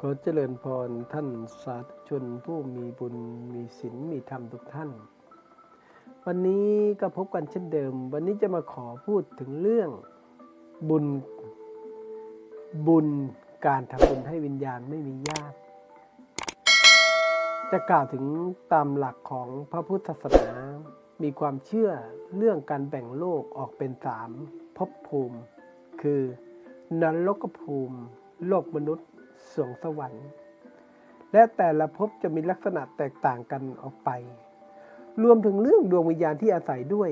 ขอเจริญพรท่านสาธุชนผู้มีบุญมีศีลมีธรรมทุกท่าน วันนี้ก็พบกันเช่นเดิม วันนี้จะมาขอพูดถึงเรื่องบุญ บุญการทำบุญให้วิญญาณไม่มีญาติ จะกล่าวถึงตามหลักของพระพุทธศาสนา มีความเชื่อเรื่องการแบ่งโลกออกเป็นสามภพภูมิ คือนรกภูมิ โลกมนุษย์ สวงสวรรค์ และแต่ละภพจะมีลักษณะแตกต่างกันออกไป รวมถึงเรื่องดวงวิญญาณที่อาศัยด้วย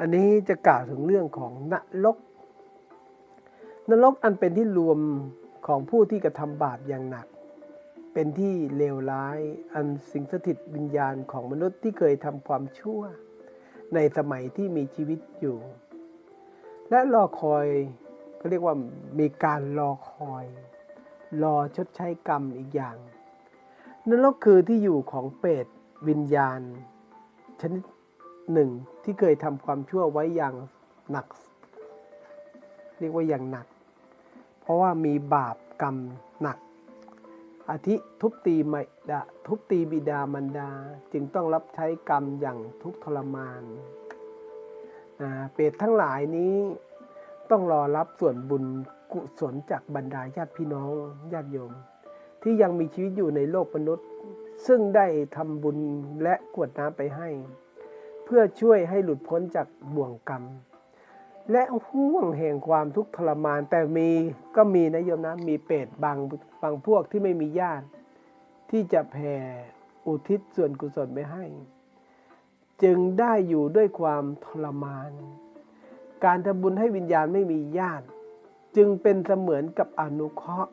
อันนี้จะกล่าวถึงเรื่องของนรก นรกอันเป็นที่รวมของผู้ที่กระทำบาปอย่างหนัก เป็นที่เลวร้ายอันสิงสถิตวิญญาณของมนุษย์ที่เคยทำความชั่ว ในสมัยที่มีชีวิตอยู่ และรอคอยเขาเรียกว่ามีการรอคอย รอชดใช้กรรมอีกอย่างนรกคือที่อยู่ของเปรตวิญญาณ ชนิดหนึ่งที่เคยทำความชั่วไว้อย่างหนัก เรียกว่าอย่างหนัก เพราะว่ามีบาปกรรมหนัก อาทิทุบตีไมดาทุบตีบิดามารดาจึงต้องรับใช้กรรมอย่างทุกทรมานอ่าเปรตทั้งหลายนี้ต้องรอรับส่วนบุญ กุศลจากบรรดาญาติพี่น้องญาติโยม ที่ยังมีชีวิตอยู่ในโลกมนุษย์ ซึ่งได้ทำบุญและกวดน้ำไปให้ เพื่อช่วยให้หลุดพ้นจากบ่วงกรรม และห่วงแห่งความทุกข์ทรมาน แต่มีก็มีนะโยมนะ มีเปรตบางบางพวกที่ไม่มีญาติ ที่จะแผ่อุทิศส่วนกุศลไปให้ จึงได้อยู่ด้วยความทรมาน การทำบุญให้วิญญาณไม่มีญาติ จึงเป็นเสมือนกับอนุเคราะห์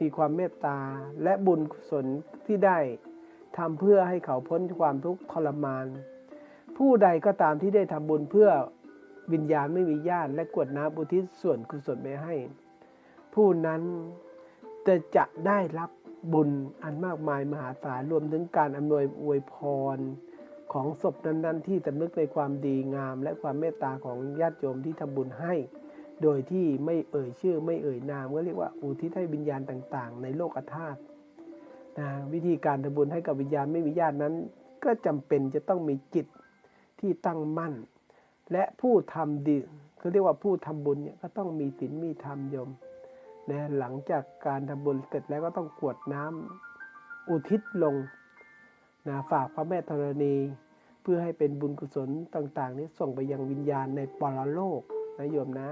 มีความเมตตาและบุญกุศลที่ได้ทำเพื่อให้เขาพ้นความทุกข์ทรมาน ผู้ใดก็ตามที่ได้ทำบุญเพื่อวิญญาณไม่มีญาติและกวดน้ำอุทิศส่วนกุศลไปให้ ผู้นั้นจะจะได้รับบุญอันมากมายมหาศาลรวมถึงการอำนวยอวยพรของศพนั้น ๆ ที่สำนึกในความดีงาม และความเมตตาของญาติโยมที่ทำบุญให้ โดยที่ไม่เอ่ยชื่อไม่เอ่ยนามก็เรียกว่าอุทิศให้วิญญาณต่างๆ ในโลกธาตุนะวิธีการทำบุญให้กับวิญญาณไม่มีญาตินั้น ก็จำเป็นจะต้องมีจิตที่ตั้งมั่น และผู้ทำดีเขาเรียกว่าผู้ทำบุญเนี่ยก็ต้องมีศีลมีธรรมยมนะหลังจากการทำบุญเสร็จแล้วก็ต้องกวดน้ำอุทิศลงนะฝากพระแม่ธรณี เพื่อให้เป็นบุญกุศลต่าง ๆ นี้ส่งไปยังวิญญาณในปรโลกนะโยมนะ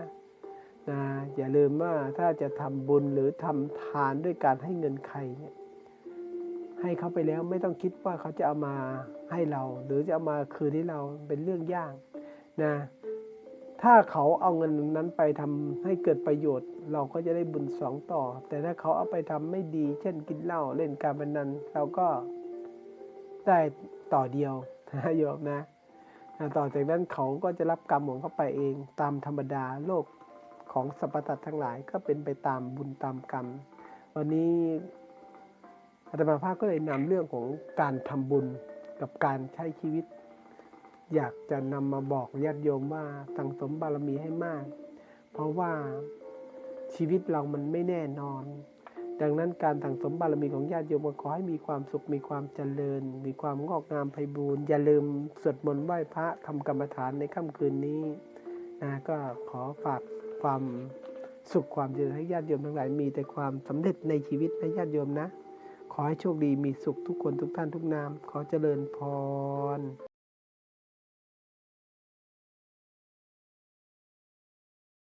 นะอย่าลืมว่าถ้าจะทำบุญหรือทำทานด้วยการให้เงินใครเนี่ยให้เขาไปแล้วไม่ต้องคิดว่าเขาจะเอามาให้เรา หรือจะเอามาคืนให้เราเป็นเรื่องยากนะถ้าเขาเอาเงินนั้นไปทำให้เกิดประโยชน์ เราก็จะได้บุญสองต่อ แต่ถ้าเขาเอาไปทำไม่ดี เช่นกินเหล้าเล่นการพนันเราก็ได้ต่อเดียวนะโยมนะนะต่อจากนั้นเขาก็จะรับกรรมของเขาไปเอง ตามธรรมดาโลก ของสรรพสัตว์ทั้งหลายก็เป็นไปตามบุญตามกรรม วันนี้อาตมาภาพก็เลยนำเรื่องของการทำบุญกับการใช้ชีวิต อยากจะนำมาบอกญาติโยมว่าสั่งสมบารมีให้มาก เพราะว่าชีวิตเรามันไม่แน่นอน ดังนั้นการสั่งสมบารมีของญาติโยมก็ขอให้มีความสุขมีความเจริญ มีความงอกงามไพบูรณ์อย่าลืมสวดมนต์ไหว้พระทำกรรมฐานในค่ำคืนนี้นะก็ขอฝาก ความสุขความเจริญให้ญาติโยมทั้งหลายมีแต่ความสำเร็จในชีวิตนะญาติโยมนะ ขอให้โชคดีมีสุขทุกคนทุกท่านทุกนาม ขอเจริญพร